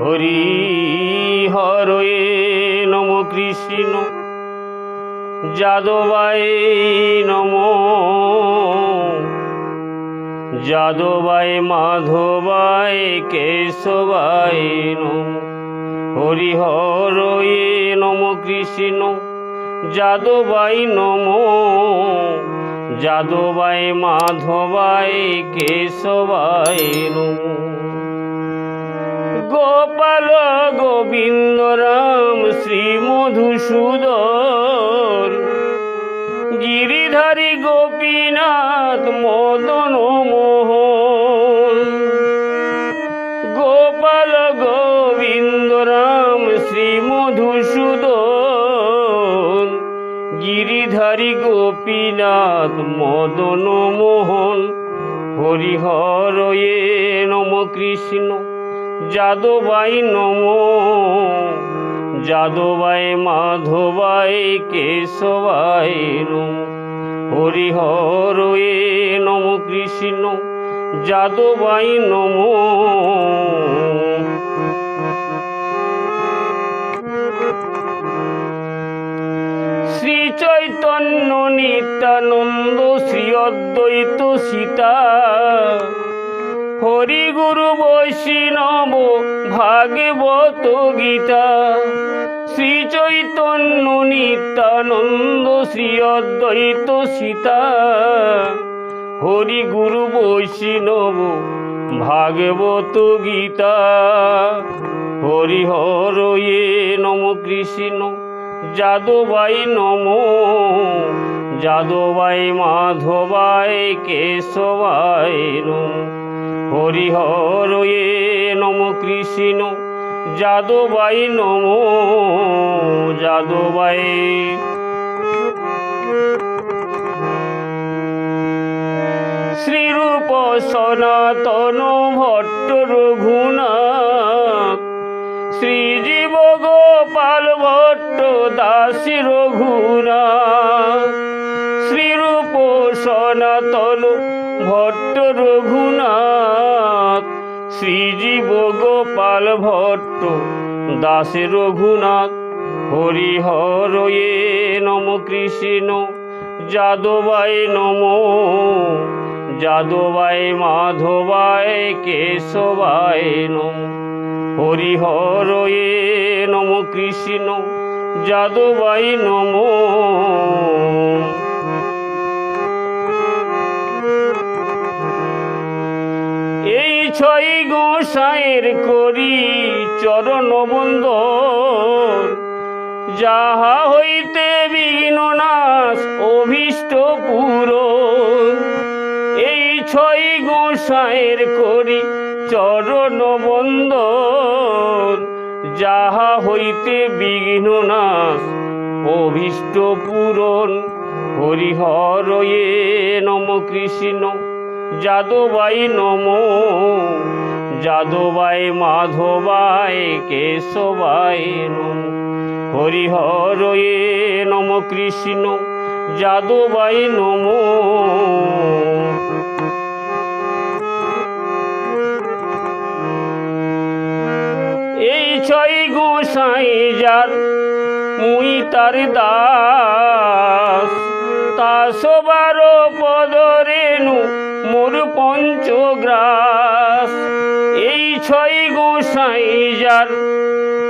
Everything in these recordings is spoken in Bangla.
হরি হরে নম কৃষ্ণ। যাদবায় নম। যাদবায় মাধবায় কেশবায় নম। হরি হরে নম কৃষ্ণ। যাদবাই নম। যাদবাই মাধবায় কেশবায় নম। গোবিন্দ রাম শ্রী মধুসূদন। গিরিধারী গোপীনাথ মদন মোহন। গোপাল গোবিন্দ রাম শ্রী মধুসূদন। গিরিধারী গোপীনাথ মদন মোহন। হরিহরয়ে নম কৃষ্ণ। যাদবাই নম, যাদবাই মাধবাই কেশবাই নম হরিহরয়ে নম কৃষ্ণ, যাদবাই নম। চৈতন্য নিত্যানন্দ, শ্রী অদ্বৈত সীতা হরি গুরু বৈষ্ণব ভাগবত গীতা। শ্রী চৈতন্য নিত্যানন্দ শ্রী অদ্বৈত সীতা। হরি গুরু বৈষ্ণব ভাগবত গীতা। হরি হরয়ে নম কৃষ্ণ, যাদবাই নম। যাদবাই মাধবাই কেশবাই নম। হরিহরয়ে নম কৃষ্ণ, যাদবাই নম, যাদবাই। শ্রীরূপ সনাতন ভট্ট রঘুনাথ, শ্রীজীব গোপাল ভট্ট দাসী রঘুনাথ। সনাতন ভট্ট রঘুনাথ শ্রীজীব গোপাল ভট্ট, দাসে রঘুনাথ হরিহরয়ে নম কৃষ্ণ, যাদবাই নম, যাদবাই মাধবাই কেশবাই নম হরিহরয়ে নম কৃষ্ণ, যাদবাই নম। ছয় গোসাইয়ের করি চরণ বন্দর। যাহা হইতে বিঘ্ন নাশ, অভীষ্ট পুরো এই ছয় গোসাইয়ের করি চরণ বন্দর। যাহা হইতে বিঘ্ন নাশ, অভীষ্ট পূরণ হরিহরয়ে নম কৃষ্ণ। যাদবাই নম, যাদবাই মাধবাই কেশবাই নম। হরিহরয়ে নম কৃষ্ণ, যাদবাই নম। এই ছয় গোসাই যার, মুই তার দাস, তা সবার মোর পঞ্চগ্রাস। এই ছয় গোসাই যার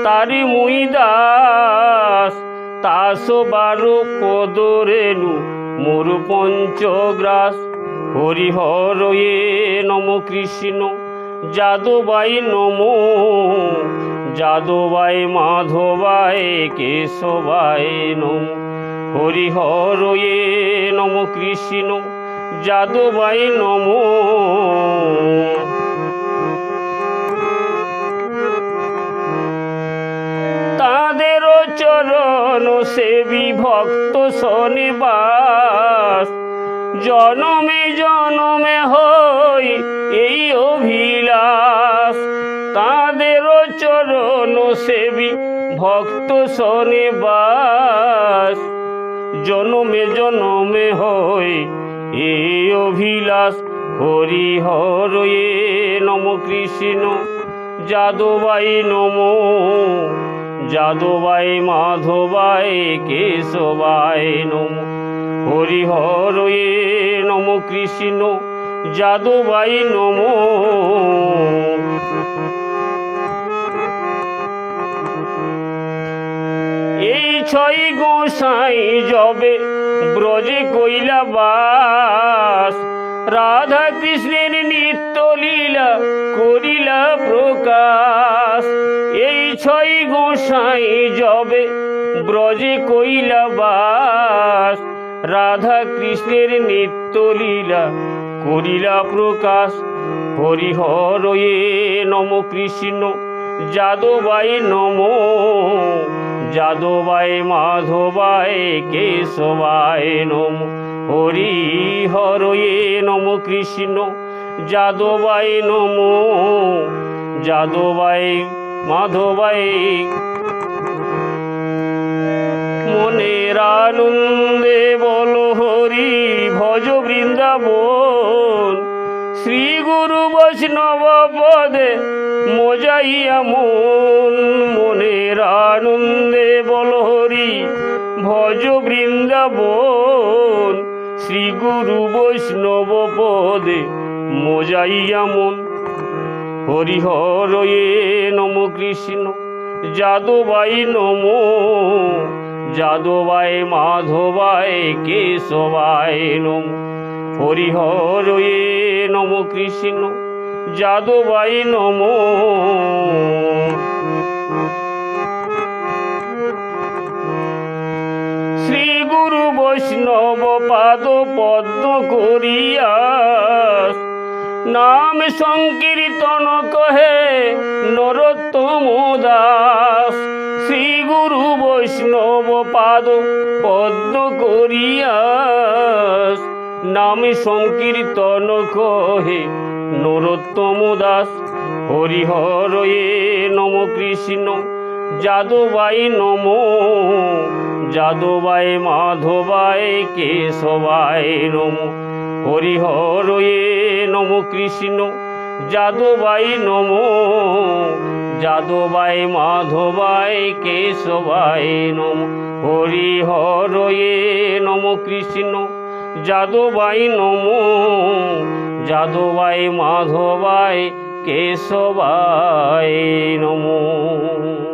তার মুই দাস। তা সবার পদরেণু মোর পঞ্চগ্রাস। হরিহরয়ে নম কৃষ্ণ, যাদবাই নম। যাদবাই মাধবাই কেশবাই নম। হরিহরয়ে নম কৃষ্ণ যাদবাই নম। তাঁদেরও চরণ সেবী ভক্ত শনিবাস জনমে জনমে হই এই অভিলাষ। তাঁদেরও চরণ সেবী ভক্ত শনিবাস জনমে জনমে হয় এ অভিলাষ হরি হরয়ে নম কৃষ্ণ, যাদবাই নমো, যাদবাই মাধবাই কেশবাই নমো। হরিহরয়ে নম কৃষ্ণ, যাদবাই নমো। এই ছয় গোসাই যবে ব্রজে কইলা বাস, রাধা কৃষ্ণের নিত্য লীলা করিলা প্রকাশ। এই ছয় গোসাই যবে ব্রজে কইলা বাস, রাধা কৃষ্ণের নিত্য লীলা করিলা প্রকাশ। হরিহরয়ে নম কৃষ্ণ যাদবাই নমো যাদবাই, মাধবাই, কেশবাই নম হরি হরয়ে নম কৃষ্ণ, যাদবাই নম, যাদবাই, মাধবাই। মনের আনন্দে বল হরি, ভজ বৃন্দাবন শ্রী গুরু বৈষ্ণব পদে মজাইয়া মন, মনের আনন্দে বল হরি ভজ বৃন্দাবন। শ্রী গুরু বৈষ্ণব পদে মজাইয়া মন। হরিহরয়ে নম কৃষ্ণ, যাদবাই নম। যাদবাই, মাধবাই, কেশবাই নম। হরিহরয়ে নম কৃষ্ণ, যাদবাই নম। শ্রী গুরু বৈষ্ণব পাদ পদ্ম করিয়া নাম সংকীর্তন কহে নরোত্তম দাস। শ্রী গুরু বৈষ্ণব পাদ পদ্ম করিয়া নাম সংকীর্তন কহে, নরোত্তম দাস হরিহরয়ে নম কৃষ্ণ, যাদবাই নম, যাদবাই মাধবাই কেশবাই নম হরিহরয়ে নম কৃষ্ণ, যাদবাই নম, যাদবাই মাধবাই কেশবাই নম হরিহরয়ে নম কৃষ্ণ যাদবাই নম যাদবাই মাধবাই কেশবাই নম।